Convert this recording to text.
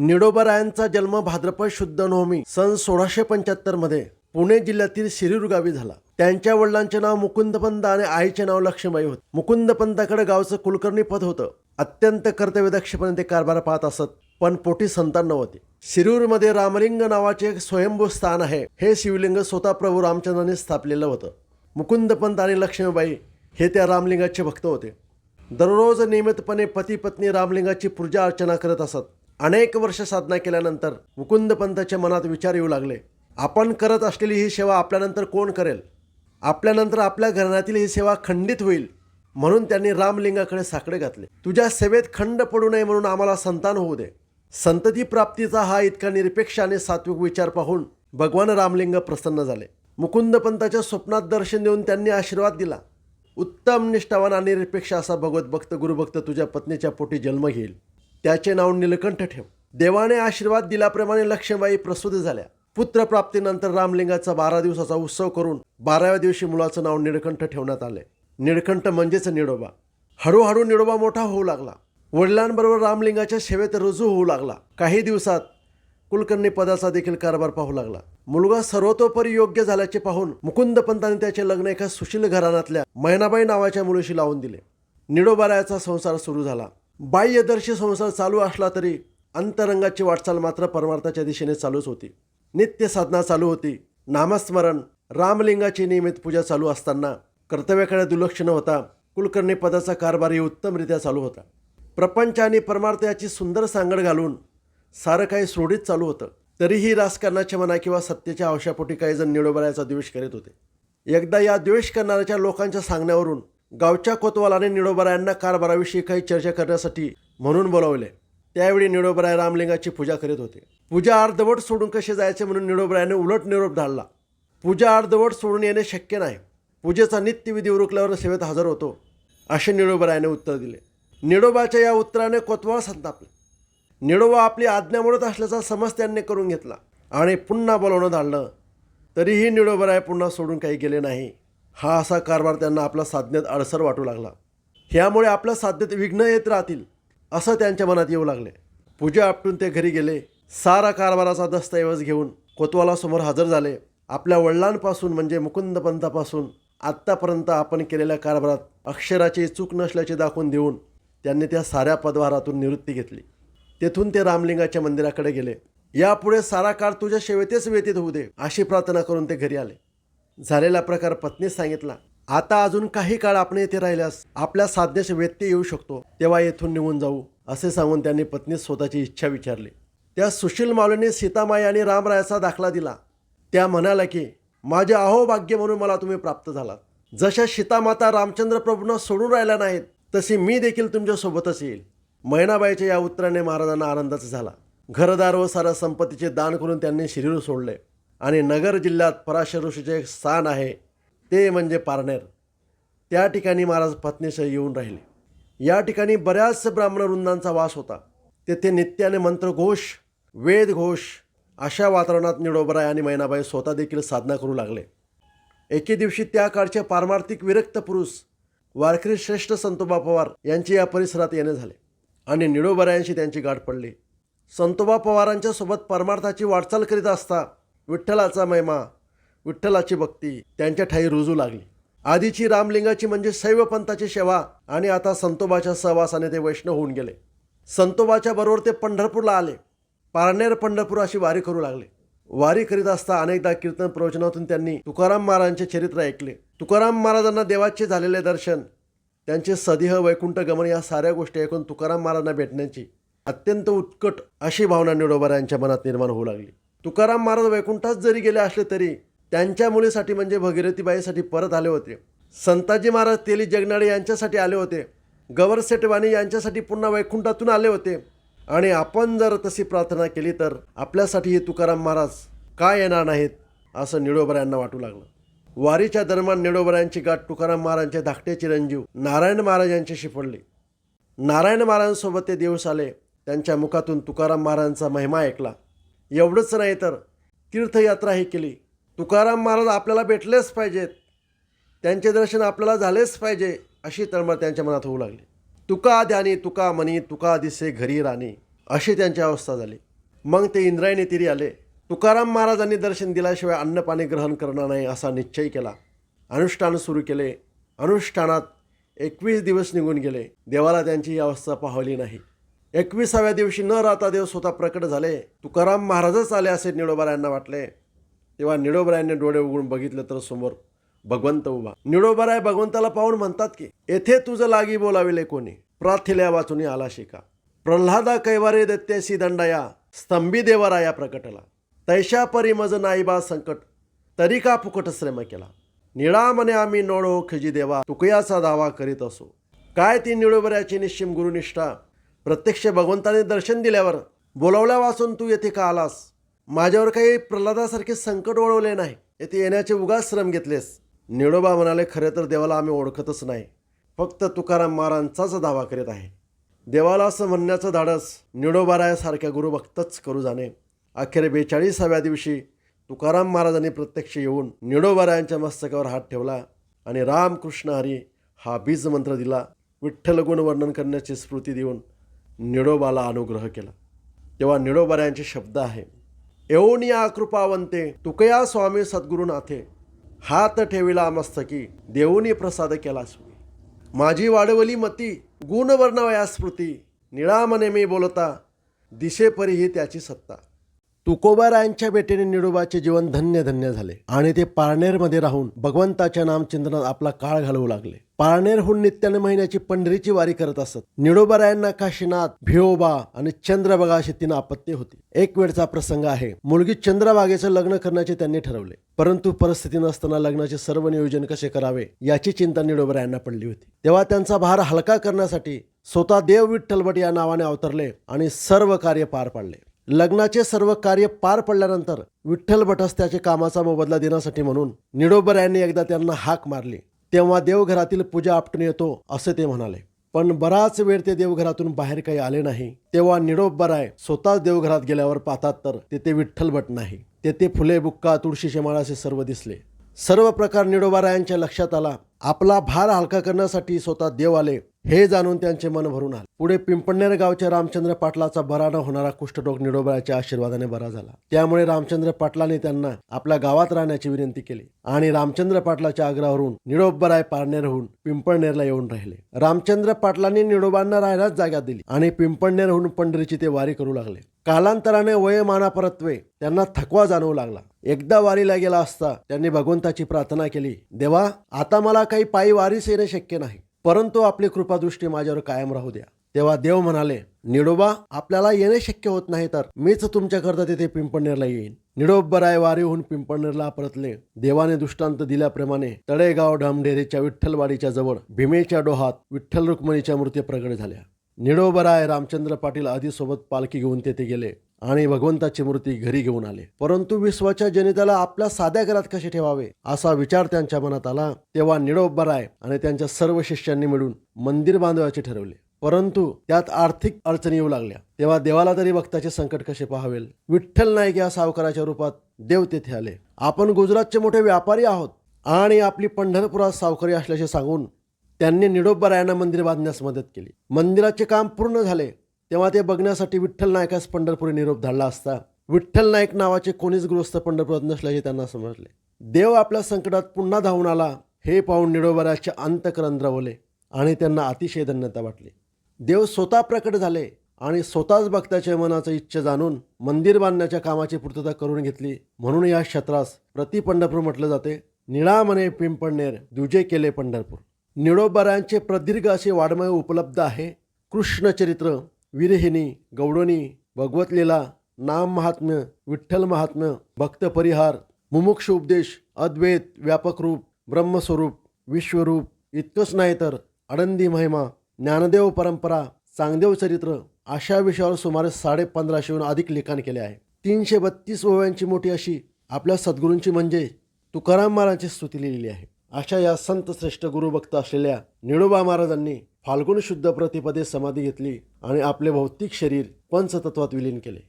निडोबरायांचा जन्म भाद्रपद शुद्ध नवमी सन सोळाशे पंच्याहत्तरमध्ये पुणे जिल्ह्यातील शिरूर गावी झाला. त्यांच्या वडिलांचे नाव मुकुंदपंत आणि आईचे नाव लक्ष्मीबाई होते. मुकुंदपंताकडे गावचं कुलकर्णी पद होतं. अत्यंत कर्तव्यदक्षपणे ते कारभार पाहत असत पण पोटी संतान नव्हते शिरूरमध्ये रामलिंग नावाचे एक स्वयंभू स्थान आहे. हे शिवलिंग स्वतः प्रभू रामचंद्राने स्थापलेलं होतं. मुकुंदपंत आणि लक्ष्मीबाई हे त्या रामलिंगाचे भक्त होते. दररोज नियमितपणे पती पत्नी रामलिंगाची पूजा अर्चना करत असत. अनेक वर्ष साधना केल्यानंतर मुकुंदपंतच्या मनात विचार येऊ लागले. आपण करत असलेली ही सेवा आपल्यानंतर कोण करेल? आपल्यानंतर आपल्या घराण्यातील ही सेवा खंडित होईल म्हणून त्यांनी रामलिंगाकडे साकडे घातले. तुझ्या सेवेत खंड पडू नये म्हणून आम्हाला संतान होऊ दे. संतती प्राप्तीचा हा इतका निरपेक्ष आणि सात्विक विचार पाहून भगवान रामलिंग प्रसन्न झाले. मुकुंदपंताच्या स्वप्नात दर्शन देऊन त्यांनी आशीर्वाद दिला. उत्तम निष्ठावान आणि निरपेक्ष असा भगवत भक्त गुरुभक्त तुझ्या पत्नीच्या पोटी जन्म घेईल. त्याचे नाव निलकंठ ठेव. देवाने आशीर्वाद दिल्याप्रमाणे लक्ष्मीबाई प्रसूत झाल्या. पुत्रप्राप्तीनंतर रामलिंगाचा बारा दिवसाचा उत्सव करून बाराव्या दिवशी मुलाचं नाव निळकंठ ठेवण्यात आले. निळकंठ म्हणजेच निडोबा. हळूहळू निडोबा मोठा होऊ लागला. वडिलांबरोबर रामलिंगाच्या सेवेत रुजू होऊ लागला. काही दिवसात कुलकर्णी पदाचा देखील कारभार पाहू लागला. मुलगा सर्वतोपरी योग्य झाल्याचे पाहून मुकुंद पंतांनी त्याचे लग्न एका सुशील घराण्यातल्या मैनाबाई नावाच्या मुलीशी लावून दिले. निडोबारायाचा संसार सुरू झाला. बाह्यदर्शी संसार चालू असला तरी अंतरंगाची वाटचाल मात्र परमार्थाच्या दिशेने चालूच होती. नित्य साधना चालू होती. नामस्मरण रामलिंगाची नियमित पूजा चालू असताना कर्तव्याकडे दुर्लक्ष न होता. कुलकर्णी पदाचा कारभारही उत्तमरित्या चालू होता. प्रपंच आणि परमार्थ याची सुंदर सांगड घालून सारं काही सोडीत चालू होतं. तरीही राजकारणाच्या मना किंवा सत्तेच्या आवश्यापोटी काही जण निडोबरायाचा द्वेष करीत होते. एकदा या द्वेष करणाऱ्याच्या लोकांच्या सांगण्यावरून गावच्या कोतवालाने निडोबरायांना कारभाराविषयी काही चर्चा करण्यासाठी म्हणून बोलावले. त्यावेळी निडोबराय रामलिंगाची पूजा करीत होते. पूजा अर्धवट सोडून कसे जायचे म्हणून निडोबरायाने उलट निरोप धाडला. पूजा अर्धवट सोडून येणे शक्य नाही. पूजेचा नित्यविधी उरकल्यावर सेवेत हजर होतो असे निडोबरायाने उत्तर दिले. निडोबाच्या या उत्तराने कोतवाळ संतापले. निडोबा आपली आज्ञा मोडत असल्याचा समज त्यांनी करून घेतला आणि पुन्हा बोलवणं धाडलं. तरीही निडोबराय पुन्हा सोडून काही गेले नाही. हा असा कारभार त्यांना आपल्या साधनेत अडसर वाटू लागला. ह्यामुळे आपल्या साधनेत विघ्न येत राहतील असं त्यांच्या मनात येऊ लागले. पूजा आपटून ते घरी गेले. सारा कारभाराचा दस्तऐवज घेऊन कोतवालासमोर हजर झाले. आपल्या वडिलांपासून म्हणजे मुकुंदपंतापासून आत्तापर्यंत आपण केलेल्या कारभारात अक्षराची चूक नसल्याचे दाखवून देऊन त्यांनी त्या साऱ्या पदभारातून निवृत्ती घेतली. तेथून ते रामलिंगाच्या मंदिराकडे गेले. यापुढे सारा काळ तुझ्या सेवेतेच व्यतीत होऊ दे अशी प्रार्थना करून ते घरी आले. झालेला प्रकार पत्नीस सांगितला. आता अजून काही काळ आपण येथे राहिल्यास आपल्या साधनेस व्यत्यय येऊ शकतो. तेव्हा येथून निघून जाऊ असे सांगून त्यांनी पत्नीस स्वतःची इच्छा विचारली. त्या सुशील मावळीने सीतामाई आणि रामरायाचा दाखला दिला. त्या म्हणाल्या की माझे अहोभाग्य म्हणून मला तुम्ही प्राप्त झालात. जशा सीतामाता रामचंद्र प्रभूंना सोडून राहिल्या नाहीत तशी मी देखील तुमच्यासोबतच येईल. मैनाबाईच्या या उत्तराने महाराजांना आनंदाचा झाला. घरदार व साऱ्या संपत्तीचे दान करून त्यांनी शरीर सोडले. आणि नगर जिल्ह्यात पराशर ऋषीचे एक स्थान आहे ते म्हणजे पारनेर. त्या ठिकाणी महाराज पत्नीसह येऊन राहिले. या ठिकाणी बऱ्याच ब्राह्मण वृंदांचा वास होता. तेथे नित्याने मंत्रघोष वेदघोष अशा वातावरणात निडोबराय आणि मैनाबाई स्वतः देखील साधना करू लागले. एके दिवशी त्या काळचे पारमार्थिक विरक्त पुरुष वारकरी श्रेष्ठ संतोबा पवार यांचे या परिसरात येणे झाले आणि निडोबरायांशी त्यांची गाठ पडली. संतोबा पवारांच्या सोबत परमार्थाची वाटचाल करीत असता विठ्ठलाचा महिमा विठ्ठलाची भक्ती त्यांच्या ठाई रुजू लागली. आधीची रामलिंगाची म्हणजे शैव पंथाची सेवा आणि आता संतोबाच्या सहवासाने ते वैष्णव होऊन गेले. संतोबाच्या बरोबर ते पंढरपूरला आले. पारनेर पंढरपूर अशी वारी करू लागले. वारी करीत असता अनेकदा कीर्तन प्रवचनातून त्यांनी तुकाराम महाराजांचे चरित्र ऐकले. तुकाराम महाराजांना देवाचे झालेले दर्शन त्यांचे सदिह वैकुंठ गमन या साऱ्या गोष्टी ऐकून तुकाराम महाराजांना भेटण्याची अत्यंत उत्कट अशी भावना निडोबारा यांच्या मनात निर्माण होऊ लागली. तुकाराम महाराज वैकुंठात जरी गेले असले तरी त्यांच्या मुलीसाठी म्हणजे भगीरथीबाईसाठी परत आले होते. संताजी महाराज तेली जगनाडे यांच्यासाठी आले होते. गवर सेटवाणी यांच्यासाठी पुन्हा वैकुंठातून आले होते. आणि आपण जर तशी प्रार्थना केली तर आपल्यासाठी हे तुकाराम महाराज का येणार नाहीत असं निळोबऱ्यांना यांना वाटू लागलं. वारीच्या दरम्यान निळोबऱ्यांची गाठ तुकाराम महाराजांचे धाकटे चिरंजीव नारायण महाराज यांच्याशी पडली. नारायण महाराजांसोबत ते दिवस आले त्यांच्या मुखातून तुकाराम महाराजांचा महिमा ऐकला. एवढंच नाही तर तीर्थयात्राही केली. तुकाराम महाराज आपल्याला भेटलेच पाहिजेत. त्यांचे दर्शन आपल्याला झालेच पाहिजे अशी तळमळ त्यांच्या मनात होऊ लागली. तुका ध्यानी तुका मनी तुका दिसे घरी राणी अशी त्यांची अवस्था झाली. मग ते इंद्रायणी तिरी आले. तुकाराम महाराजांनी दर्शन दिल्याशिवाय अन्नपाणी ग्रहण करणार नाही असा निश्चय केला. अनुष्ठान सुरू केले. अनुष्ठानात एकवीस दिवस निघून गेले. देवाला त्यांची ही अवस्था पाहवली नाही. एकविसाव्या दिवशी न राहता देव स्वतः प्रकट झाले. तुकाराम महाराजच आले असे निडोबारायांना वाटले. तेव्हा निडोबरायांनी डोळे उघडून बघितलं तर समोर भगवंत उभा. निडोबराय भगवंताला पाहून म्हणतात की येथे तुझं लागी बोलाविले कोणी? प्राथिल्या वाचून आला शिका प्रल्हादा कैवारे दत्यासी दंडाया स्तंभी देवराया प्रकटला. तैशा परी मज नाईबा संकट तरी का फुकट श्रम केला? निळा म्हणे आम्ही नोडो खजी देवा तुकयाचा दावा करीत असो. काय ती निळोबऱ्याची निश्चिम गुरुनिष्ठा? प्रत्यक्ष भगवंताने दर्शन दिल्यावर बोलावल्या वाचून तू येथे का आलास? माझ्यावर काही प्रल्हादासारखे संकट ओढवले नाही. येथे येण्याचे उगाच श्रम घेतलेस. निळोबा म्हणाले खरे तर देवाला आम्ही ओळखतच नाही. फक्त तुकाराम महाराजांचाच दावा करीत आहे. देवाला असं म्हणण्याचं धाडस निडोबारायासारख्या गुरुभक्तच करू जाणे. अखेर बेचाळीसाव्या दिवशी तुकाराम महाराजांनी प्रत्यक्ष येऊन निडोबारायांच्या मस्तकावर हात ठेवला आणि रामकृष्ण हरी हा बीज मंत्र दिला. विठ्ठल गुण वर्णन करण्याची स्मृती देऊन निडोबाला अनुग्रह केला. तेव्हा निडोबाऱ्यांचे शब्द आहे एवनिया कृपावंते तुकया स्वामी सद्गुरुनाथे हात ठेविला मस्तकी देऊनी प्रसाद केला स्वामी माझी वाढवली मती गुणवर्णवया स्मृती निळामने मी बोलता दिशेपरीही त्याची सत्ता. तुकोबारायांच्या बेटेने निडोबाचे जीवन धन्य धन्य झाले. आणि ते पारनेरमध्ये राहून भगवंताच्या नामचिंतनात आपला काळ घालवू लागले. पारनेरहून नित्याने महिन्याची पंढरीची वारी करत असत. निडोबारायांना काशीनाथ भिओबा आणि चंद्रबागा अशी तीन आपत्ती होती. एक वेळचा प्रसंग आहे. मुलगी चंद्रबागेचं लग्न करण्याचे त्यांनी ठरवले. परंतु परिस्थिती नसताना लग्नाचे सर्व नियोजन कसे करावे याची चिंता निडोबरायांना पडली होती. तेव्हा त्यांचा भार हलका करण्यासाठी स्वतः देव विठ्ठलभट या नावाने अवतरले आणि सर्व कार्य पार पाडले. लग्नाचे सर्व कार्य पार पडल्यानंतर विठ्ठल भटस त्याचे कामाचा मोबदला देण्यासाठी म्हणून निडोबर यांनी एकदा त्यांना हाक मारली. तेव्हा देवघरातील पूजा आपटून येतो असे ते म्हणाले. पण बराच वेळ ते देवघरातून बाहेर काही आले नाही. तेव्हा निडोबराय स्वतःच देवघरात गेल्यावर पाहतात तर तेथे विठ्ठल भट नाही. तेथे फुले बुक्का तुळशीचे माळ असे सर्व दिसले. सर्व प्रकार निडोबारायांच्या लक्षात आला. आपला भार हलका करण्यासाठी स्वतः देव आले. हे जाणून त्यांचे मन भरून आले. पुढे पिंपणनेर गावच्या रामचंद्र पाटलाचा बरा न होणारा कुष्ठरोग निडोबाच्या आशीर्वादाने बरा झाला. त्यामुळे रामचंद्र पाटलाने त्यांना आपल्या गावात राहण्याची विनंती केली आणि रामचंद्र पाटलाच्या आग्रहावरून निडोबराय पारनेरहून पिंपळनेरला येऊन राहिले. रामचंद्र पाटलांनी निडोबांना राहण्यास जागा दिली आणि पिंपळनेरहून पंढरीची ते वारी करू लागले. कालांतराने वयमानापरत्वे त्यांना थकवा जाणवू लागला. एकदा वारीला गेला असता त्यांनी भगवंताची प्रार्थना केली देवा आता मला काही पायी वारीस येणे शक्य नाही. परंतु आपली कृपादृष्टी माझ्यावर कायम राहू द्या. तेव्हा देव म्हणाले निडोबा आपल्याला येणे शक्य होत नाही तर मीच तुमच्याकरता तिथे पिंपळनेरला येईन. निडोबराय वारीहून पिंपळनेरला परतले. देवाने दृष्टांत दिल्याप्रमाणे तळेगाव ढामढेरेच्या विठ्ठलवाडीच्या जवळ भीमेच्या डोहात विठ्ठल रुक्मणीच्या मूर्ती प्रगट झाल्या. निडोबराय रामचंद्र पाटील आधीसोबत पालखी घेऊन तेथे गेले. आणि भगवंताची मूर्ती घरी घेऊन आले. परंतु विश्वाच्या जनिताला आपल्या साध्या घरात कसे ठेवावे? असा विचार त्यांच्या मनात आला. तेव्हा निडोबराय आणि त्यांच्या सर्व शिष्यांनी मिळून मंदिर बांधवायचे ठरवले. परंतु त्यात आर्थिक अडचणी येऊ लागल्या. तेव्हा देवाला तरी भक्ताचे संकट कसे पाहावेल? विठ्ठल नाईक या सावकाराच्या रूपात देव तेथे आले. आपण गुजरातचे मोठे व्यापारी आहोत आणि आपली पंढरपुरात सावकारी असल्याचे सांगून त्यांनी निडोबरायांना मंदिर बांधण्यास मदत केली. मंदिराचे काम पूर्ण झाले. तेव्हा ते बघण्यासाठी विठ्ठल नायकास पंढरपुरी निरोप धाडला असता विठ्ठल नाईक नावाचे कोणीच गृहस्थ पंढरपुरात नसल्याचे त्यांना समजले. देव आपल्या संकटात पुन्हा धावून आला हे पाहून निडोबराचे अंतकरण द्रवले आणि त्यांना अतिशय धन्यता वाटली. देव स्वतः प्रकट झाले आणि स्वतःच भक्ताच्या मनाचं इच्छा जाणून मंदिर बांधण्याच्या कामाची पूर्तता करून घेतली म्हणून या क्षेत्रास प्रति पंढरपूर म्हटलं जाते. निळामने पिंपळनेर दुजे केले पंढरपूर. निळोबरायांचे प्रदीर्घ असे वाडमय उपलब्ध आहे. कृष्णचरित्र विरहिणी गौडणी भगवतलीला नाम महात्म्य विठ्ठल महात्म्य भक्त परिहार मुमुक्ष उपदेश अद्वैत व्यापक रूप ब्रह्मस्वरूप विश्वरूप इतकंच नाही तर आनंदी महिमा ज्ञानदेव परंपरा चांगदेव चरित्र अशा विषयावर सुमारे साडे पंधराशेहून अधिक लिखाण केले आहे. तीनशे बत्तीस ओव्यांची मोठी अशी आपल्या सद्गुरूंची म्हणजे तुकाराम महाराजांची स्तुती लिहिलेली आहे. अशा या संत श्रेष्ठ गुरुभक्त असलेल्या निळोबा महाराजांनी फाल्गुन शुद्ध प्रतिपदे समाधी घेतली आणि आपले भौतिक शरीर पंचतत्वात विलीन केले.